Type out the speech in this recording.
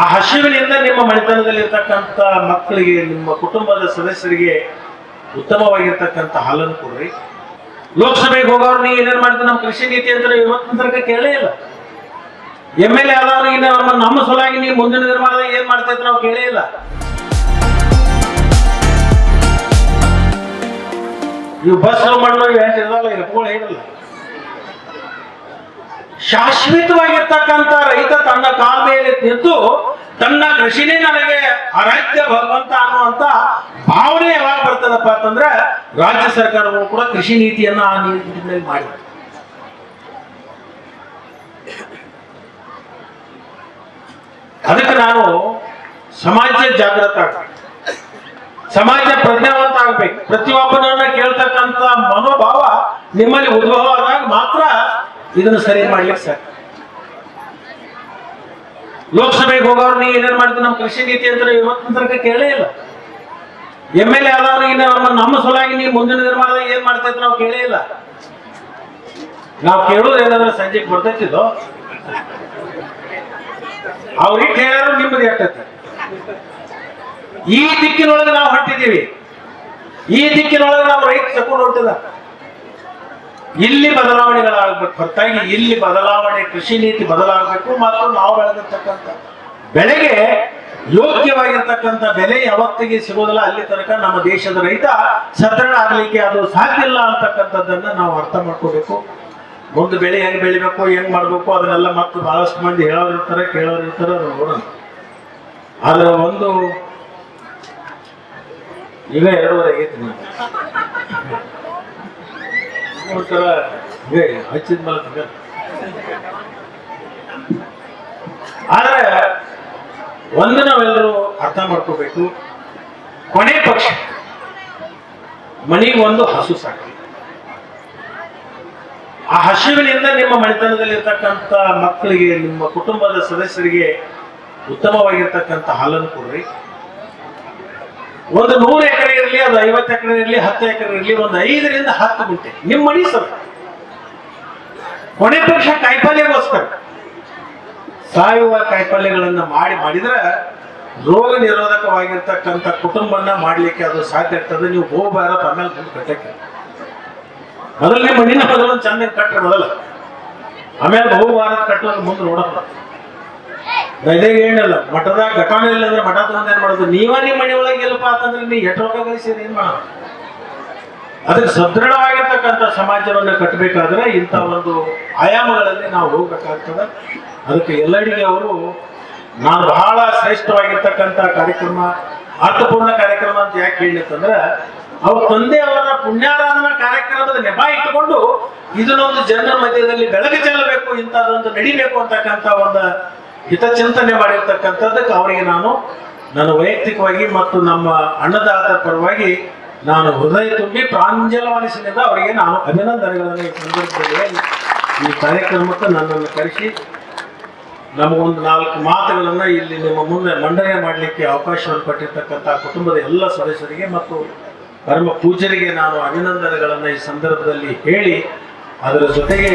ಆ ಹಸಿವಿನಿಂದ ನಿಮ್ಮ ಮನೆತನದಲ್ಲಿರ್ತಕ್ಕಂಥ ಮಕ್ಕಳಿಗೆ, ನಿಮ್ಮ ಕುಟುಂಬದ ಸದಸ್ಯರಿಗೆ ಉತ್ತಮವಾಗಿರ್ತಕ್ಕಂಥ ಹಾಲನ್ನು ಕೊಡ್ರಿ. ಲೋಕಸಭೆಗೆ ಹೋಗೋರು ನೀವು ಏನೇನು ಮಾಡಿದ್ರೆ? ನಮ್ಮ ಕೃಷಿ ನೀತಿ ಅಂತ ಇವತ್ತಿನ ತನಕ ಕೇಳೇ ಇಲ್ಲ. ಎಂ ಎಲ್ ಎ ಆದವ್ರಿಗೆ ನಮ್ಮ ಸಲುವಾಗಿ ನೀವು ಮುಂದಿನ ನಿರ್ಮಾಣದಾಗ ಏನ್ ಮಾಡ್ತಾ ಇದ್ರು ನಾವು ಕೇಳೇ ಇಲ್ಲ. ಇವು ಬಸ್ ಮಣ್ಣು ಏನು ಇರಲ್ಲ ಹೇಳಿಲ್ಲ ಶಾಶ್ವತವಾಗಿರ್ತಕ್ಕಂಥ ಕಾಲ ಮೇಲೆ ನಿಂತು ತನ್ನ ಕೃಷಿನೇ ನನಗೆ ಅರಾಧ್ಯ ಭಗವಂತ ಅನ್ನುವಂತ ಭಾವನೆ ಯಾವಾಗ ಬರ್ತದಪ್ಪ ಅಂತಂದ್ರೆ ರಾಜ್ಯ ಸರ್ಕಾರವೂ ಕೂಡ ಕೃಷಿ ನೀತಿಯನ್ನ ಆ ನೀತಿನಲ್ಲಿ ಮಾಡಿ ಅದಕ್ಕೆ ನಾನು ಸಮಾಜ ಜಾಗೃತ ಸಮಾಜ ಪ್ರಜ್ಞಾವಂತ ಆಗ್ಬೇಕು. ಪ್ರತಿಯೊಬ್ಬನನ್ನ ಕೇಳ್ತಕ್ಕಂತ ಮನೋಭಾವ ನಿಮ್ಮಲ್ಲಿ ಉದ್ಭವ ಆದಾಗ ಮಾತ್ರ ಇದನ್ನು ಸರಿ ಮಾಡ್ಲಿಕ್ಕೆ ಸಾಧ್ಯ. ಲೋಕಸಭೆಗೆ ಹೋಗೋರು ನೀ ಏನೇನು ಮಾಡಿದ್ರು? ನಮ್ಮ ಕೃಷಿ ನೀತಿ ಅಂತ ಇವತ್ತಿನ ತನಕ ಕೇಳೇ ಇಲ್ಲ. ಎಂ ಎಲ್ ಎ ಆದವ್ರಿಗೆ ನಮ್ಮ ಸಲುವಾಗಿ ನೀವು ಮುಂದಿನ ನಿರ್ಮಾಣದಾಗ ಏನ್ ಮಾಡ್ತಾ ನಾವು ಕೇಳೇ ಇಲ್ಲ. ನಾವು ಕೇಳೋದು ಏನಂದ್ರೆ ಸಂಜೆಗೆ ಬರ್ತೈತಿದ್ದೋ ಅವ್ರಿಗೆ ಕೇಳಾರು ನಿಮ್ಮದು ಎಟ್ಟೈತೆ ಈ ದಿಕ್ಕಿನೊಳಗೆ ನಾವು ಹೊಟ್ಟಿದ್ದೀವಿ ಈ ದಿಕ್ಕಿನೊಳಗೆ ನಾವು ರೈತ ತಗೊಂಡು ಹೊಂಟಿಲ್ಲ. ಇಲ್ಲಿ ಬದಲಾವಣೆಗಳಾಗಬೇಕು. ಹೊರತಾಗಿ ಇಲ್ಲಿ ಬದಲಾವಣೆ, ಕೃಷಿ ನೀತಿ ಬದಲಾಗಬೇಕು ಮತ್ತು ನಾವು ಬೆಳೆದಿರ್ತಕ್ಕಂಥ ಬೆಳೆಗೆ ಯೋಗ್ಯವಾಗಿರ್ತಕ್ಕಂಥ ಬೆಲೆ ಯಾವತ್ತಿಗೆ ಸಿಗೋದಿಲ್ಲ, ಅಲ್ಲಿ ತನಕ ನಮ್ಮ ದೇಶದ ರೈತ ಸದೃಢ ಆಗಲಿಕ್ಕೆ ಅದು ಸಾಧ್ಯ ಇಲ್ಲ ಅಂತಕ್ಕಂಥದ್ದನ್ನ ನಾವು ಅರ್ಥ ಮಾಡ್ಕೋಬೇಕು. ಮುಂದೆ ಬೆಳೆ ಹೆಂಗ್ ಬೆಳಿಬೇಕು, ಹೆಂಗ್ ಮಾಡ್ಬೇಕು, ಅದನ್ನೆಲ್ಲ ಮತ್ತು ಬಹಳಷ್ಟು ಮಂದಿ ಹೇಳೋರು ಇರ್ತಾರೆ, ಕೇಳೋರು ಇರ್ತಾರೆ, ಅದನ್ನ ನೋಡೋಣ. ಆದ್ರೆ ಒಂದು ಈಗ ಎರಡೂವರೆ ನಾನು ಒಂಥರ ಹಚ್ಚಿದ. ಆದ್ರೆ ಒಂದು ನಾವೆಲ್ಲರೂ ಅರ್ಥ ಮಾಡ್ಕೋಬೇಕು. ಕೊನೆ ಪಕ್ಷ ಮನೆಗೆ ಒಂದು ಹಸು ಸಾಕು. ಆ ಹಸುವಿನಿಂದ ನಿಮ್ಮ ಮನೆತನದಲ್ಲಿರ್ತಕ್ಕಂಥ ಮಕ್ಕಳಿಗೆ, ನಿಮ್ಮ ಕುಟುಂಬದ ಸದಸ್ಯರಿಗೆ ಉತ್ತಮವಾಗಿರ್ತಕ್ಕಂಥ ಹಾಲನ್ನು ಕೊಡ್ರಿ. ಒಂದು ನೂರು ಎಕರೆ ಇರಲಿ ಅದು ಐವತ್ತು ಎಕರೆ ಇರಲಿ, ಹತ್ತು ಎಕರೆ ಇರಲಿ, ಒಂದು ಐದರಿಂದ ಹತ್ತು ಗುಂಟೆ. ನಿಮ್ಮ ಮಣಿ ಸರ್. ಕೊನೆ ಪಕ್ಷ ಕಾಯಿಪಲ್ಯಗೋಸ್ಕರ ಸಾಯುವ ಕಾಯಿಪಲ್ಯಗಳನ್ನ ಮಾಡಿ ಮಾಡಿದ್ರೆ ರೋಗ ನಿರೋಧಕವಾಗಿರ್ತಕ್ಕಂಥ ಕುಟುಂಬನ ಮಾಡ್ಲಿಕ್ಕೆ ಅದು ಸಾಧ್ಯ ಆಗ್ತದೆ. ನೀವು ಹೋಗಬಾರದು ಆಮೇಲೆ ಬಂದು ಕಟ್ಟಕ್ಕೆ. ಮೊದಲನೇ ಮಣ್ಣಿನ ಮೊದಲು ಚೆನ್ನಾಗಿ ಕಟ್ಟ ಮೊದಲ. ಆಮೇಲೆ ಬಹುಭಾರತ ಕಟ್ಟೋದು ಮುಂದೆ ನೋಡೋಣ ಇದೇ ಏನಿಲ್ಲ ಮಠದ ಘಟನೆ ಇಲ್ಲ ಅಂದ್ರೆ ಮಠ ತಗೊಂಡ್ ಏನ್ ಮಾಡೋದು? ನೀವ ನಿಮ್ಮ ಮನೆ ಒಳಗೆ ಅಂತಂದ್ರೆ ನೀ ಎಷ್ಟು ರೊಕ್ಕ ಗಳಿಸಿ ಏನ್ ಮಾಡೋದು? ಅದಕ್ಕೆ ಸದೃಢವಾಗಿರ್ತಕ್ಕಂಥ ಸಮಾಜವನ್ನು ಕಟ್ಟಬೇಕಾದ್ರೆ ಇಂಥ ಒಂದು ಆಯಾಮಗಳಲ್ಲಿ ನಾವು ಹೋಗ್ಬೇಕಾಗ್ತದೆ. ಅದಕ್ಕೆ ಎಲ್ಲಡಿಗೆ ಅವರು, ನಾನು ಬಹಳ ಶ್ರೇಷ್ಠವಾಗಿರ್ತಕ್ಕಂಥ ಕಾರ್ಯಕ್ರಮ, ಅರ್ಥಪೂರ್ಣ ಕಾರ್ಯಕ್ರಮ ಅಂತ ಯಾಕೆ ಹೇಳಿತ್ತಂದ್ರೆ ಅವ್ರ ತಂದೆಯವರ ಪುಣ್ಯಾರಾಧನಾ ಕಾರ್ಯಕ್ರಮದ ನೆಪ ಇಟ್ಟುಕೊಂಡು ಇದನ್ನೊಂದು ಜನರ ಮಧ್ಯದಲ್ಲಿ ಬೆಳಕು ಚೆಲ್ಲಬೇಕು, ಇಂಥದ್ದೊಂದು ನಡಿಬೇಕು ಅಂತಕ್ಕಂಥ ಒಂದು ಹಿತಚಿಂತನೆ ಮಾಡಿರ್ತಕ್ಕಂಥದ್ದಕ್ಕೆ ಅವರಿಗೆ ನಾನು, ನನ್ನ ವೈಯಕ್ತಿಕವಾಗಿ ಮತ್ತು ನಮ್ಮ ಅನ್ನದಾತ ಪರವಾಗಿ ನಾನು ಹೃದಯ ತುಂಬಿ ಪ್ರಾಂಜಲ ಅವರಿಗೆ ನಾನು ಅಭಿನಂದನೆಗಳನ್ನು ಈ ಸಂದರ್ಭದಲ್ಲಿ ಈ ಕಾರ್ಯಕ್ರಮಕ್ಕೆ ನನ್ನನ್ನು ಕರೆಸಿ, ನಮಗೊಂದು ನಾಲ್ಕು ಮಾತುಗಳನ್ನು ಇಲ್ಲಿ ನಿಮ್ಮ ಮುಂದೆ ಮಂಡನೆ ಮಾಡಲಿಕ್ಕೆ ಅವಕಾಶವನ್ನು ಕೊಟ್ಟಿರ್ತಕ್ಕಂಥ ಕುಟುಂಬದ ಎಲ್ಲ ಸದಸ್ಯರಿಗೆ ಮತ್ತು ಪರಮ ಪೂಜರಿಗೆ ನಾನು ಅಭಿನಂದನೆಗಳನ್ನು ಈ ಸಂದರ್ಭದಲ್ಲಿ ಹೇಳಿ, ಅದರ ಜೊತೆಗೆ